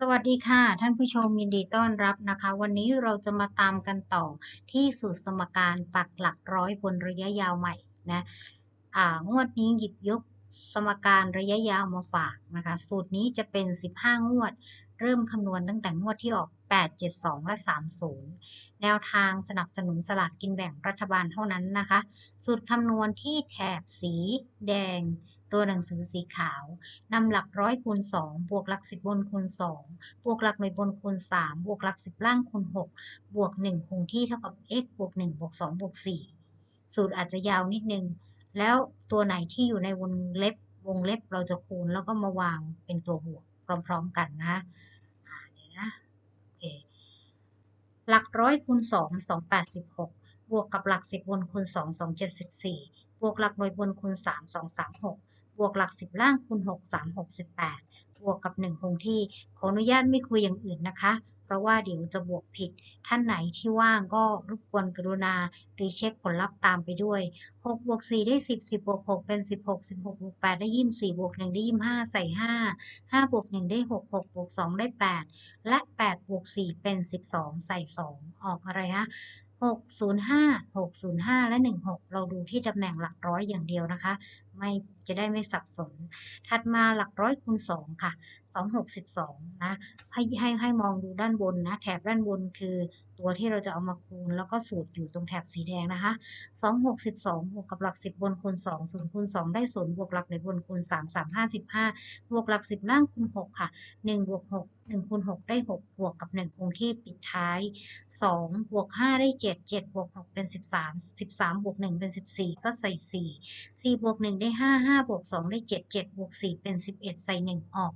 สวัสดีค่ะ ท่านผู้ชมยินดีต้อนรับนะคะ วันนี้เราจะมาตามกันต่อที่สูตรสมการปักหลักร้อยบนระยะยาวใหม่นะอ่างวดนี้หยิบยกสมการระยะยาวมาฝากนะคะ สูตรนี้จะเป็น 15 งวด เริ่มคำนวณตั้งแต่งวดที่ออก 8 7 2 และ 30 แนวทางสนับสนุนสลากกินแบ่งรัฐบาลเท่านั้นนะคะ สูตรคำนวณที่แถบสีแดง ตัวหนังสือสีขาวนำหลักร้อยคูณ 2 บวกหลักสิบบนคูณ 2 บวกหลักหน่วยบนคูณ 3 บวกหลักสิบล่างคูณ 6 บวก 1 คงที่เท่ากับ x บวก 1 บวก 2 บวก 4 สูตรอาจจะยาวนิดนึง แล้วตัวไหนที่อยู่ในวงเล็บวงเล็บเราจะคูณแล้วก็มาวางเป็นตัวบวกพร้อม ๆ กันนะอ่าเดี๋ยวนะโอเค หลักร้อยคูณ2 2 8 6 บวกกับหลัก10บนคูณ2 2 7 4 บวกหลักหน่วยบนคูณ3 2 3 6 บวกหลัก10ล่างคูณ6 368 บวกกับ 1 คงที่ ขออนุญาตไม่คุยอย่างอื่นนะคะ เพราะว่าเดี๋ยวจะบวกผิด ท่านไหนที่ว่างก็รบกวนกรุณารีเช็คผลลัพธ์ตามไปด้วย 6 บวก 4 ได้ 10 10บวก 6 เป็น 16 16บวก8ได้24บวก 1 ได้ 25 ใส่ 5 5 บวก 1 ได้ 6 6 บวก 2 ได้ 8 และ 8 บวก 4 เป็น 12 ใส่ 2 ออกอะไรฮะ605 605 และ 16 เราดูที่ตำแหน่งหลักร้อยอย่างเดียวนะคะ ไม่จะได้ไม่สับสน ถัดมาหลักร้อยคูณ2ค่ะ 262 นะ ให้ให้ให้มองดูด้านบนนะ แถบด้านบนคือตัวที่เราจะเอามาคูณ แล้วก็สูตรอยู่ตรงแถบสีแดงนะคะ 262 บวกกับหลัก 10 บนคูณ 2 0คูณ2ได้ 0 บวกหลักหน่วยบนคูณ 3 3 55บวกหลัก 10 ล่างคูณ 6 ค่ะ 1 บวก 6 1คูณ6ได้ 6 บวกกับ 1 คงที่ปิดท้าย 2 บวก 5 ได้ 7 7 บวก 6 เป็น 13 13 บวก 1 เป็น 14 ก็ใส่ 4 4 บวก 1 ได้ได้5 5บวก2ได้7 7บวก4เป็น11ใส่1ออก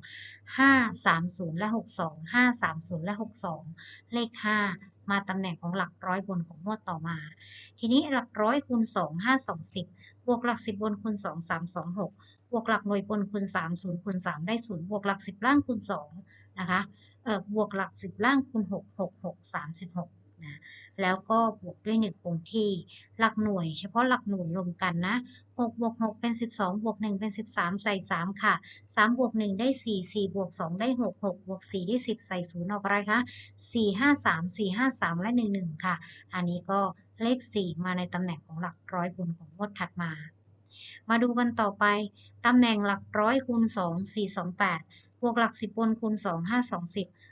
5 30และ62 5 30และ62เลข5มาตำแหน่งของหลักร้อยบนของงวดต่อมา ทีนี้หลักร้อยคูณ2 5 2 0บวกหลัก10บนคูณ2 3 2 6บวกหลักหน่วยบนคูณ3 0คูณ3ได้0บวกหลัก10ล่างคูณ2นะคะเออบวกหลัก10ล่างคูณ6 6 6 36 นะแล้วก็บวกด้วย 1 คงที่ หลักหน่วย เฉพาะหลักหน่วยรวมกันนะ6บวก6เป็น 12 บวก 1 เป็น 13 ใส่ 3 ค่ะ 3 บวก 1 ได้ 4 4 บวก 2 ได้ 6 6 บวก 4 ได้ 10 ใส่ 0 ออกอะไรคะ 4 5 3 4 5 3 และ 1 1 ค่ะ อันนี้ก็เลข 4 มาในตำแหน่งของหลักร้อยบนของงวดถัดมามาดูกันต่อไป ตำแหน่งหลักร้อยคูณ2 4 2 8 บวกหลัก10บนคูณ2 5 2 10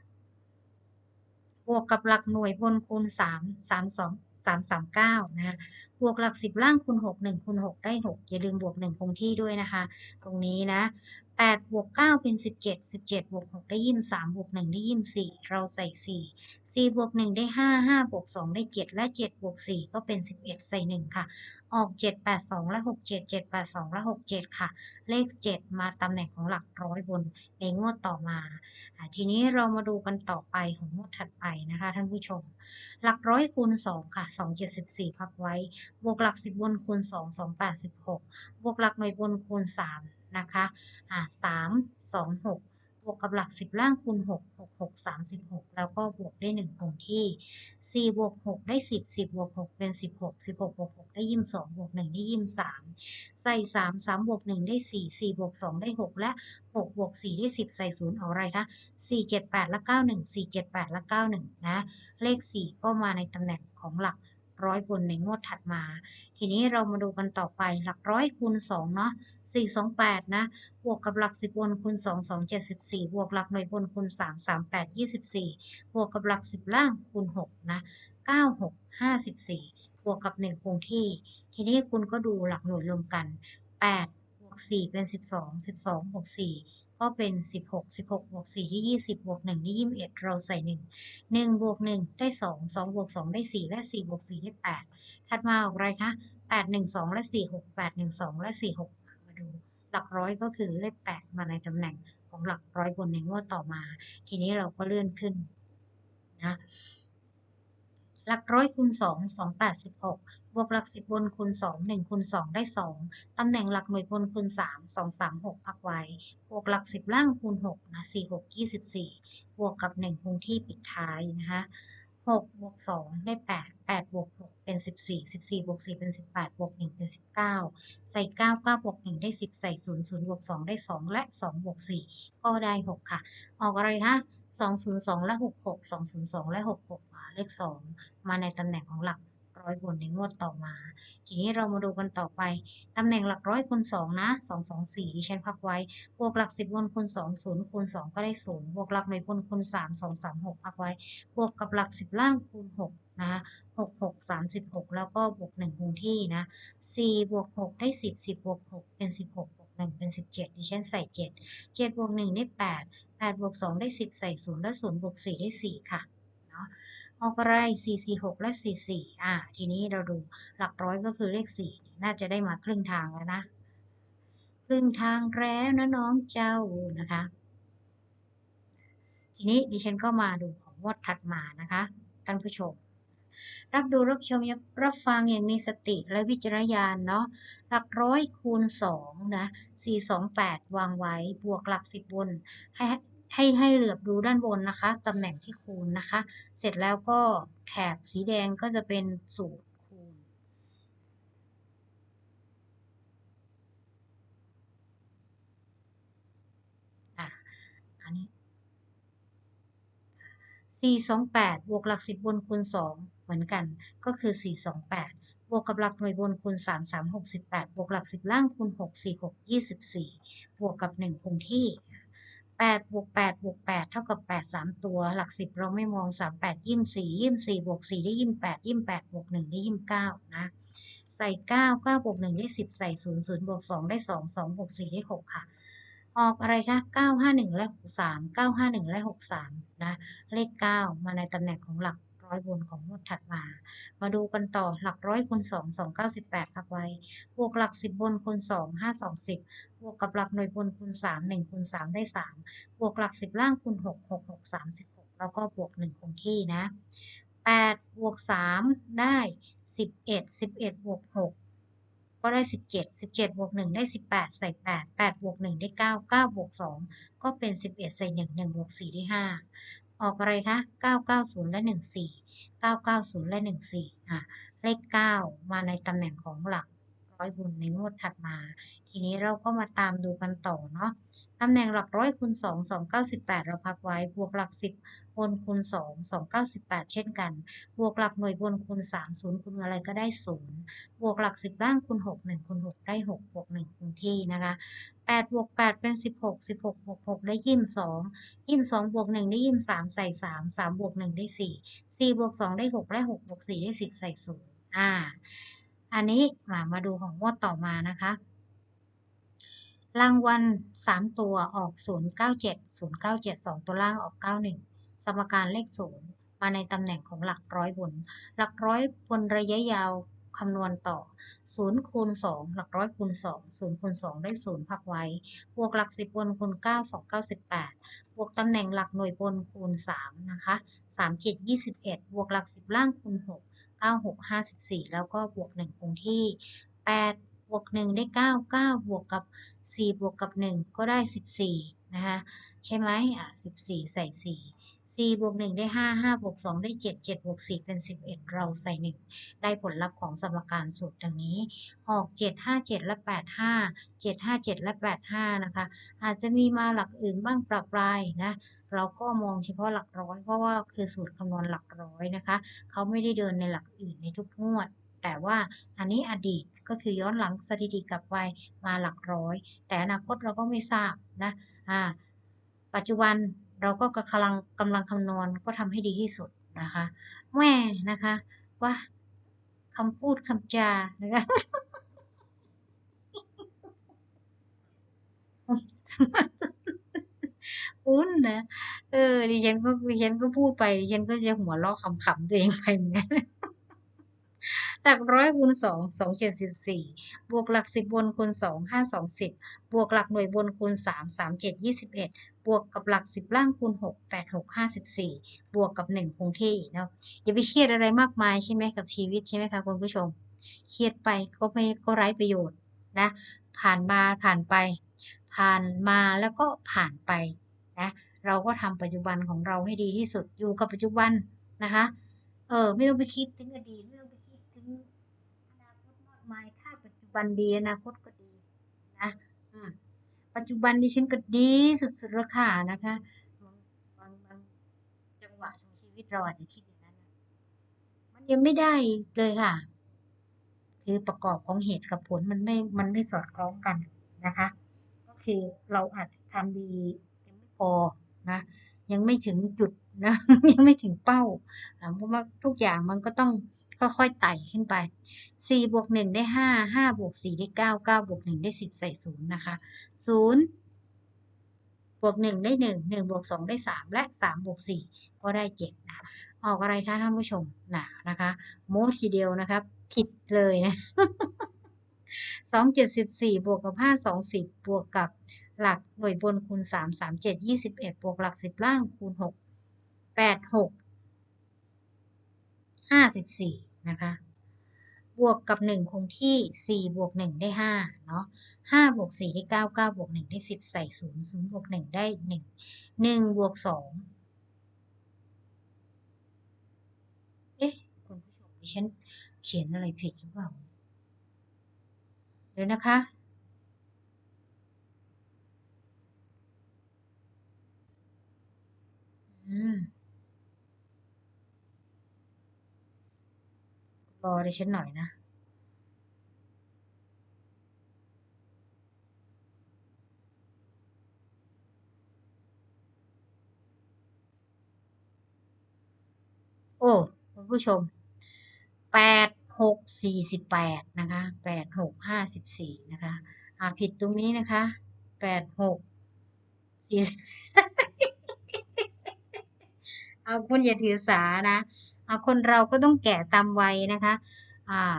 บวกกับหลักหน่วยบนคูณ 3 3 2 3 3 9นะคะบวกหลัก 10 ล่างคูณ 6 1คูณ6ได้ 6 อย่าลืมบวก 1 คงที่ด้วยนะคะ ตรงนี้นะ 8บวก9เป็น17 17บวก6ได้23บวก1ได้24เราใส่4 4บวก1ได้5 5บวก2ได้7และ7บวก4ก็เป็น11ใส่1ค่ะ ออก7 8 2และ6 7 7 8 2และ6 7ค่ะ เลข7มาตำแหน่งของหลักร้อยบนในงวดต่อมา ทีนี้เรามาดูกันต่อไปของงวดถัดไปนะคะท่านผู้ชม หลักร้อยคูณ2ค่ะ2 74พักไว้ บวกหลัก10บนคูณ2 2 86บวกหลักหน่วยบนคูณ3 นะคะอ่า3 2 6บวกกับหลัก10ล่างคูณ6 6 6 36แล้วก็บวกได้1คงที่4บวก6ได้10 10บวก6เป็น16 16บวก6ได้22บวก1ได้23ใส่3 3บวก1ได้4 4บวก2ได้6และ6บวก4ได้10ใส่0เอาอะไรคะ4 7 8และ91 4 7 8และ91นะ เลข4ก็มาในตำแหน่งของหลัก ร้อยบนในงวดถัดมา ทีนี้เรามาดูกันต่อไปหลักร้อยคูณ2เนาะ4 2 8 นะ บวกกับหลัก 10 บนคูณ 2 2 74 บวกหลักหน่วยบนคูณ 3 3 8 24 บวกกับหลัก 10 ล่างคูณ 6 นะ 9 6 54 บวกกับ 1 คงที่ ทีนี้คุณก็ดูหลักหน่วยรวมกัน 8 บวก 4 เป็น 12 12 บวก 4 ก็เป็น 16 16บวก4ได้20บวก1ได้21 เราใส่ 1 1บวก1ได้ 2 2บวก2ได้ 4 และ4บวก4ได้ 8 ถัดมาออกอะไรคะ 8 1 2 และ 4 6 8 1 2 และ 4 6 มาดู หลักร้อยก็คือเลข 8 มาในตำแหน่งของหลักร้อยบนในงวดต่อมา ทีนี้เราก็เลื่อนขึ้นนะ หลักร้อยคูณ2 2 86บวกหลัก10บนคูณ2 1คูณ2ได้2ตำแหน่งหลักหน่วยบนคูณ3 2 3 6พักไว้ บวกหลัก10ล่างคูณ6นะ4 6 24บวกกับ1คงที่ปิดท้ายนะคะ6บวก2ได้8 8บวก6เป็น14 14บวก4เป็น18บวก1เป็น19ใส่9 9บวก1ได้10ใส่0 0บวก2ได้2และ2บวก4ก็ได้6ค่ะ ออกอะไรคะ 202 และ 66 202 และ 66อ่าเลข 2 มาในตำแหน่งของหลักร้อยบนในงวดต่อมา ทีนี้เรามาดูกันต่อไป ตำแหน่งหลักร้อยคูณ2นะ224ดิฉันพักไว้ บวกหลัก 10บนคูณ2 0คูณ2ก็ได้ 0 บวกหลักหน่วยบนคูณ3 2 3 6 พักไว้ บวกกับหลัก 10 ล่างคูณ 6 นะคะ6 6 36 แล้วก็บวก 1 คงที่นะ 4 บวก 6 ได้ 10 10 บวก 6 เป็น 16 บวก1เป็น17ดิฉันใส่7 7บวก1ได้8 8บวก2ได้10ใส่0แล้ว0บวก4ได้4ค่ะเนาะออกอะไร4 4 6และ4 4อ่า ทีนี้เราดูหลักร้อยก็คือเลข4น่าจะได้มาครึ่งทางแล้วนะครึ่งทางแล้วนะน้องเจ้านะคะ ทีนี้ดิฉันก็มาดูของงวดถัดมานะคะท่านผู้ชม รับดูรับชมรับฟังอย่างมีสติและวิจารณญาณเนาะหลักร้อยคูณสองนะสี่สองแปดวางไว้บวกหลักสิบบนให้ให้ให้เหลือบดูด้านบนนะคะตำแหน่งที่คูณนะคะ เสร็จแล้วก็แถบสีแดงก็จะเป็นสูตรคูณอะอันนี้428บวกหลัก10บนคูณ2 เหมือนกัน ก็คือ 428 บวกกับหลักหน่วยบนคูณ 3 3 68 บวกหลัก 10 ล่างคูณ 6 4 6 24 บวกกับ 1 คงที่ 8 บวก 8 บวก 8 เท่ากับ 8 3 ตัว หลัก 10 เราไม่มอง 3 8 24 24 บวก 4 ได้ 28 28 บวก 1 ได้ 29 นะ ใส่ 9 9 บวก 1 ได้ 10 ใส่ 0 0 บวก 2 ได้ 2 2 บวก 4 ได้ 6 ค่ะออกอะไรคะ 951 และ 63 951 และ 63 นะ เลข 9 มาในตำแหน่งของหลัก ร้อยบนของงวดถัดมา มาดูกันต่อหลักร้อยคูณ2 298พักไว้ บวกหลัก10บนคูณ2 5 2 0บวกกับหลักหน่วยบนคูณ3 1คูณ3ได้3บวกหลัก10ล่างคูณ6 6 6 36แล้วก็บวก1คงที่นะ8บวก3ได้11 11บวก6ก็ได้ 17 17บวก1ได้ 18 ใส่ 8 8บวก1ได้ 9 9บวก2ก็เป็น 11 ใส่ 1 1บวก4ได้ 5 ออกอะไรคะ 990 และ 14 990 และ 14อะเลข 9 มาในตำแหน่งของหลัก ร้อยบนในงวดถัดมา ทีนี้เราก็มาตามดูกันต่อเนาะตำแหน่งหลักร้อยคูณ2 298 เราพักไว้ บวกหลัก 10บนคูณ 2 298 เช่นกัน บวกหลักหน่วยบนคูณ 3 0คูณอะไรก็ได้ 0 บวกหลัก 10 ล่างคูณ 6 1คูณ6ได้ 6 บวก 1คงที่นะคะ8บวก8เป็น 16 16บวก6ได้22 22บวก1ได้23 ใส่ 3 3บวก1ได้ 4 4บวก2ได้ 6 และ 6 บวก 4 ได้ 10 ใส่ 0 อ่า อันนี้มามาดูของงวดต่อมานะคะ รางวัล3ตัวออก 097 097 2 ตัวล่างออก 91 สมการเลข 0 มาในตำแหน่งของหลักร้อยบน หลักร้อยบนระยะยาวคำนวณต่อ 0 คูณ 2 หลักร้อยคูณ 2 0 คูณ 2 ได้ 0 พักไว้ บวกหลัก 10 บนคูณ 9 2 98บวกตำแหน่งหลักหน่วยบนคูณ 3 นะคะ3 7 21 บวกหลัก 10 ล่างคูณ 6 9 6 54 แล้วก็บวก 1 คงที่ 8 บวก 1 ได้ 9 9 บวกกับ 4 บวกกับ 1 ก็ได้ 14 นะคะ ใช่ไหมอะ 14 ใส่ 4 4บวก1ได้5 5บวก2ได้7 7บวก4เป็น11เราใส่1ได้ผลลัพธ์ของสมการสูตรดังนี้ออก7 5 7และ8 5 7 5 7และ8 5นะคะ อาจจะมีมาหลักอื่นบ้างปรับปรายนะ เราก็มองเฉพาะหลักร้อย เพราะว่าคือสูตรคำนวณหลักร้อยนะคะ เขาไม่ได้เดินในหลักอื่นในทุกงวด แต่ว่าอันนี้อดีตก็คือย้อนหลังสถิติกลับไปมาหลักร้อย แต่อนาคตเราก็ไม่ทราบนะอ่าปัจจุบัน เราก็กำลังกำลังคำนวณก็ทำให้ดีที่สุดนะคะแม่นะคะว่าคำพูดคำจานะคะคุ้นนะเออดิฉันก็ดิฉันก็พูดไปดิฉันก็จะหัวเราะขำๆตัวเองไปเหมือนกัน ลักร้อยคูณสองสองเจ็ดสิบสี่บวกหลักสิบบนคูณสองห้าสองสิบบวกหลักหน่วยบนคูณสามสามเจ็ดยี่สิบเอ็ดบวกกับหลักสิบล่างคูณหกแปดหกห้าสิบสี่บวกกับหนึ่งคงที่เนาะอย่าไปเครียดอะไรมากมายใช่ไหมกับชีวิตใช่ไหมคะคุณผู้ชม เครียดไปก็ไม่ก็ไร้ประโยชน์นะ ผ่านมาผ่านไป ผ่านมาแล้วก็ผ่านไปนะเราก็ทำปัจจุบันของเราให้ดีที่สุดอยู่กับปัจจุบันนะคะ เออไม่ต้องไปคิดถึงอดีตไม่ต้องไปคิดถึงอนาคต มาย ถ้าปัจจุบันดีอนาคตก็ดีนะปัจจุบันดิฉันก็ดีสุดๆแล้วค่ะนะคะบางบางบางวะของชีวิตเราอาจจะคิดอย่างนั้นนะมันยังไม่ได้เลยค่ะ คือประกอบของเหตุกับผลมันไม่มันไม่สอดคล้องกันนะคะ ก็คือเราอาจจะทำดียังไม่พอนะยังไม่ถึงจุดนะยังไม่ถึงเป้าอ่าเพราะว่าทุกอย่างมันก็ต้อง ค่อยๆไต่ขึ้นไปสี่บวกหนึ่งได้ห้าห้าบวกสี่ได้เก้าเก้าบวกหนึ่งได้สิบใส่ศูนย์นะคะศูนย์บวกหนึ่งได้หนึ่งหนึ่งบวกสองได้สามและสามบวกสี่ก็ได้เจ็ดนะ ออกอะไรคะท่านผู้ชมนะนะคะโมทีเดียวนะครับ ผิดเลยนะสองเจ็ดสิบสี่บวกกับห้าสองสิบบวกกับหลักหน่วยบนคูณสามสามเจ็ดยี่สิบเอ็ดบวกหลักสิบล่างคูณหกแปดหกห้าสิบสี่ นะคะ บวกกับหนึ่งคงที่สี่บวกหนึ่งได้ห้าเนาะห้าบวกสี่ได้เก้าเก้าบวกหนึ่งได้สิบใส่ศูนย์ศูนย์บวกหนึ่งได้หนึ่งหนึ่งบวกสองเอ๊ะ คุณผู้ชมดิฉันเขียนอะไรผิดหรือเปล่า เดี๋ยวนะคะอืม รอดิฉันหน่อยนะโอ้คุณผู้ชมแปดหกสี่สิบแปดนะคะแปดหกห้าสิบสี่นะคะอ่าผิดตรงนี้นะคะแปดหกสี่เอาคุณอย่าถือสานะ คนเราก็ต้องแก่ตามวัยนะคะอ่า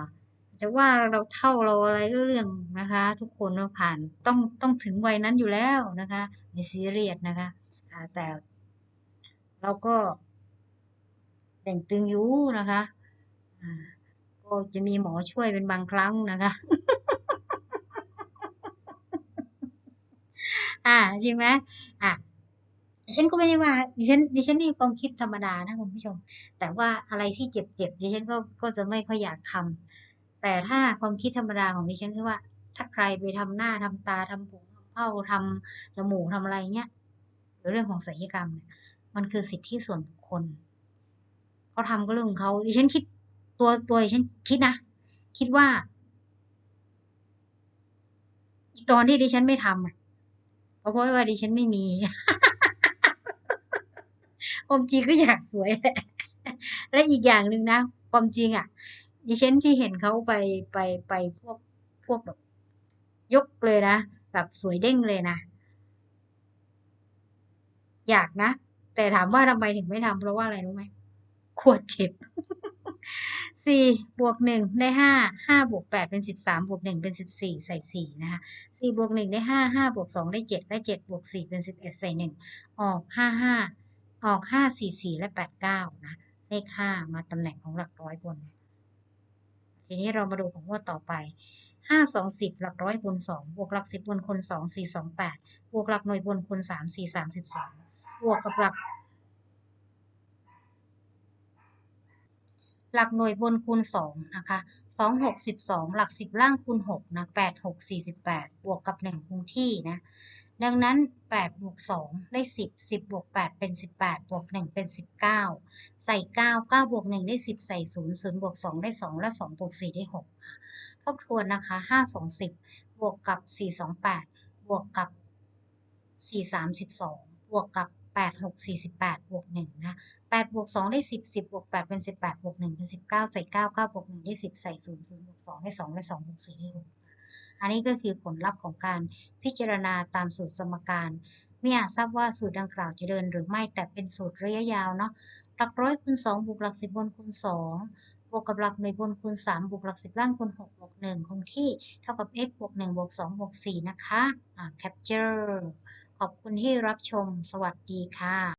จะว่าเราเท่าเราอะไรก็เรื่องนะคะ ทุกคนเราผ่านต้องต้องถึงวัยนั้นอยู่แล้วนะคะไม่ซีเรียสนะคะแต่เราก็แต่งตึงอยู่นะคะก็จะมีหมอช่วยเป็นบางครั้งนะคะอ่าจริงไหมอะ ดิฉันก็ไม่ได้ว่าดิฉันดิฉันนี่ความคิดธรรมดานะคุณผู้ชม แต่ว่าอะไรที่เจ็บๆดิฉันก็ก็จะไม่ค่อยอยากทำแต่ถ้าความคิดธรรมดาของดิฉันคือว่า ถ้าใครไปทำหน้าทำตาทำผมทำเผ้าทำจมูกทำอะไรเงี้ยหรือเรื่องของศัลยกรรมเนี่ยมันคือสิทธิส่วนบุคคลเขาทำก็เรื่องของเขาดิฉันคิดตัวตัวดิฉันคิดนะคิดว่า ตอนที่ดิฉันไม่ทำอะเพราะว่าดิฉันไม่มี ความจริงก็อยากสวย และอีกอย่างหนึ่งนะ ความจริงอะ ดิฉันที่เห็นเขาไปไปไปพวกพวกแบบ ยกเลยนะ แบบสวยเด้งเลยนะ อยากนะ แต่ถามว่าทำไมถึงไม่ทำเพราะว่าอะไรรู้ไหมขวดเจ็บสี่บวกหนึ่งได้ห้าห้าบวกแปดเป็นสิบสามบวกหนึ่งเป็นสิบสี่ใส่สี่นะคะสี่บวกหนึ่งได้ห้าห้าบวกสองได้เจ็ดและเจ็ดบวกสี่เป็นสิบเอ็ดใส่หนึ่งออกห้าห้า ออกห้าสี่สี่และแปดเก้านะ เลขห้ามาตำแหน่งของหลักร้อยบน ทีนี้เรามาดูของงวดต่อไปห้าสองสิบหลักร้อยบนสองบวกหลักสิบบนคนสองสี่สองแปดบวกหลักหน่วยบนคนสามสี่สามสิบสองบวกกับหลัก หลักหน่วยบนคูณสองนะคะสองหกสิบสองหลักสิบล่างคูณหกนะแปดหกสี่สิบแปดบวกกับหนึ่งคงที่นะ ดังนั้นแปดบวกสองได้สิบสิบบวกแปดเป็นสิบแปดบวกหนึ่งเป็นสิบเก้าใส่เก้าเก้าบวกหนึ่งได้สิบใส่ศูนย์ศูนย์บวกสองได้สองและสองบวกสี่ได้หกทบทวนนะคะห้าสองสิบบวกกับสี่สองแปดบวกกับสี่สามสิบสองบวกกับแปดหกสี่สิบแปดบวกหนึ่งนะแปดบวกสองได้สิบสิบบวกแปดเป็นสิบแปดบวกหนึ่งเป็นสิบเก้าใส่เก้าเก้าบวกหนึ่งได้สิบใส่ศูนย์ศูนย์บวกสองได้สองได้สองบวกสี่ได้หก อันนี้ก็คือผลลัพธ์ของการพิจารณาตามสูตรสมการไม่อาจทราบว่าสูตรดังกล่าวจะเดินหรือไม่แต่เป็นสูตรระยะยาวเนาะหลักร้อยคูณสองบวกหลักสิบบนคูณสองบวกกับหลักหน่วยบนคูณสามบวกหลักสิบล่างคูณหกบวกหนึ่งคงที่เท่ากับ x บวกหนึ่งบวกสองบวกสี่นะคะอ่า capture ขอบคุณที่รับชมสวัสดีค่ะ